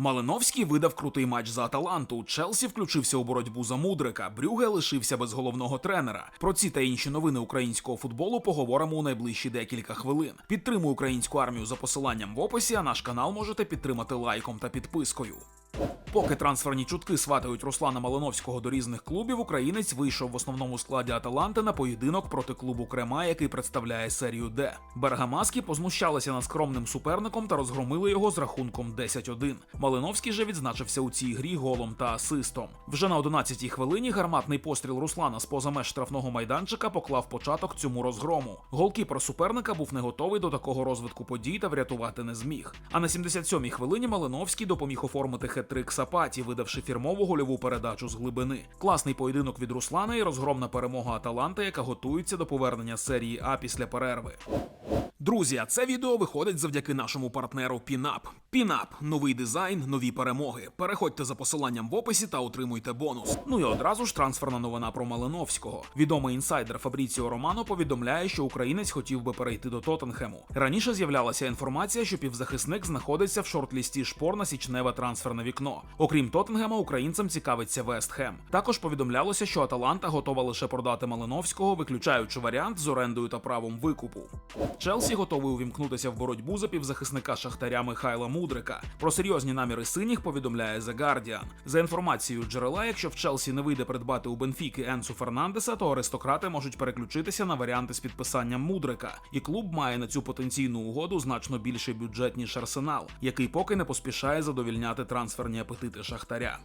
Малиновський видав крутий матч за Аталанту. Челсі включився у боротьбу за Мудрика. Брюге лишився без головного тренера. Про ці та інші новини українського футболу поговоримо у найближчі декілька хвилин. Підтримуй українську армію за посиланням в описі, а наш канал можете підтримати лайком та підпискою. Поки трансферні чутки сватають Руслана Малиновського до різних клубів, українець вийшов в основному складі Аталанти на поєдинок проти клубу Крема, який представляє серію Д. Бергамаски познущалися над скромним суперником та розгромили його з рахунком 10-1. Малиновський же відзначився у цій грі голом та асистом. Вже на 11-й хвилині гарматний постріл Руслана з поза меж штрафного майданчика поклав початок цьому розгрому. Голкіпер суперника був не готовий до такого розвитку подій та врятувати не зміг. А на 77-й хвилині Малиновський допоміг оформити хет-трик Сапаті, видавши фірмову гольову передачу з глибини. Класний поєдинок від Руслана і розгромна перемога Аталанта, яка готується до повернення серії А після перерви. Друзі, це відео виходить завдяки нашому партнеру Пінап. Пінап новий дизайн, нові перемоги. Переходьте за посиланням в описі та отримуйте бонус. Ну і одразу ж трансферна новина про Малиновського. Відомий інсайдер Фабріціо Романо повідомляє, що українець хотів би перейти до Тоттенхему. Раніше з'являлася інформація, що півзахисник знаходиться в шорт-лісті шпор на січневе трансферне вікно. Окрім Тоттенгема, українцем цікавиться Вест Хем. Також повідомлялося, що Аталанта готова лише продати Малиновського, виключаючи варіант з орендою та правом викупу. Челсі готовий увімкнутися в боротьбу за півзахисника Шахтаря Михайла Мудрика. Про серйозні наміри синіх повідомляє The Guardian. За інформацією джерела, якщо в Челсі не вийде придбати у Бенфіки Енсу Фернандеса, то аристократи можуть переключитися на варіанти з підписанням Мудрика. І клуб має на цю потенційну угоду значно більший бюджет ніж Арсенал, який поки не поспішає задовільняти трансферні апетити Шахтаря.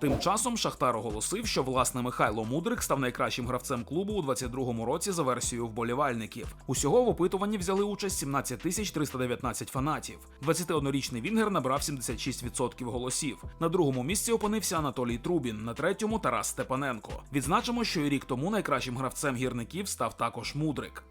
Тим часом Шахтар оголосив, що власне Михайло Мудрик став найкращим гравцем клубу у 22-му році за версією вболівальників. Усього в опитуванні взяли участь 17 тисяч 319 фанатів. 21-річний Вінгер набрав 76% голосів. На другому місці опинився Анатолій Трубін, на третьому Тарас Степаненко. Відзначимо, що і рік тому найкращим гравцем гірників став також Мудрик.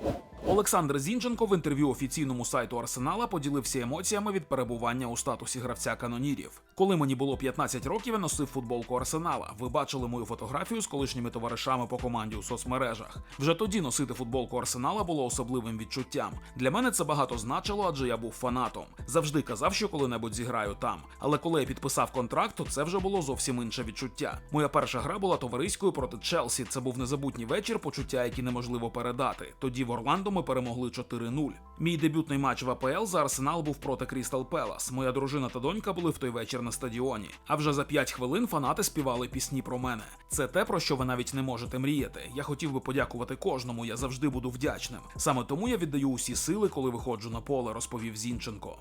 Олександр Зінченко в інтерв'ю офіційному сайту Арсенала поділився емоціями від перебування у статусі гравця канонірів. Коли мені було 15 років, я носив футболку Арсенала. Ви бачили мою фотографію з колишніми товаришами по команді у соцмережах. Вже тоді носити футболку Арсенала було особливим відчуттям. Для мене це багато значило, адже я був фанатом. Завжди казав, що коли-небудь зіграю там. Але коли я підписав контракт, то це вже було зовсім інше відчуття. Моя перша гра була товариською проти Челсі. Це був незабутній вечір, почуття, які неможливо передати. Тоді в Орландо ми перемогли 4-0. Мій дебютний матч в АПЛ за Арсенал був проти Крістал Пелас. Моя дружина та донька були в той вечір на стадіоні. А вже за 5 хвилин фанати співали пісні про мене. Це те, про що ви навіть не можете мріяти. Я хотів би подякувати кожному, я завжди буду вдячним. Саме тому я віддаю усі сили, коли виходжу на поле, розповів Зінченко.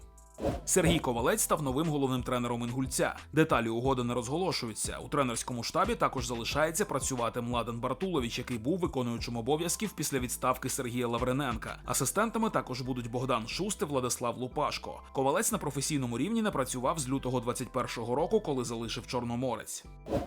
Сергій Ковалець став новим головним тренером інгульця. Деталі угоди не розголошуються. У тренерському штабі також залишається працювати Младен Бартулович, який був виконуючим обов'язків після відставки Сергія Лаврененка. Асистентами також будуть Богдан Шуст і Владислав Лупашко. Ковалець на професійному рівні не працював з лютого 21-го року, коли залишив Чорноморець.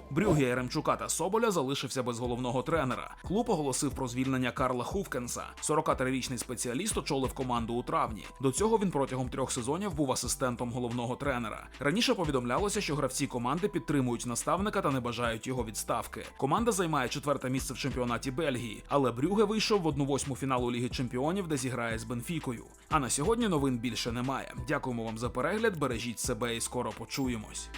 Брюгі Яремчука та Соболя залишився без головного тренера. Клуб оголосив про звільнення Карла Хувкенса. 43-річний спеціаліст очолив команду у травні. До цього він протягом трьох сезонів був асистентом головного тренера. Раніше повідомлялося, що гравці команди підтримують наставника та не бажають його відставки. Команда займає четверте місце в чемпіонаті Бельгії, але Брюге вийшов в одну восьму фіналу Ліги Чемпіонів, де зіграє з Бенфікою. А на сьогодні новин більше немає. Дякуємо вам за перегляд. Бережіть себе і скоро почуємось.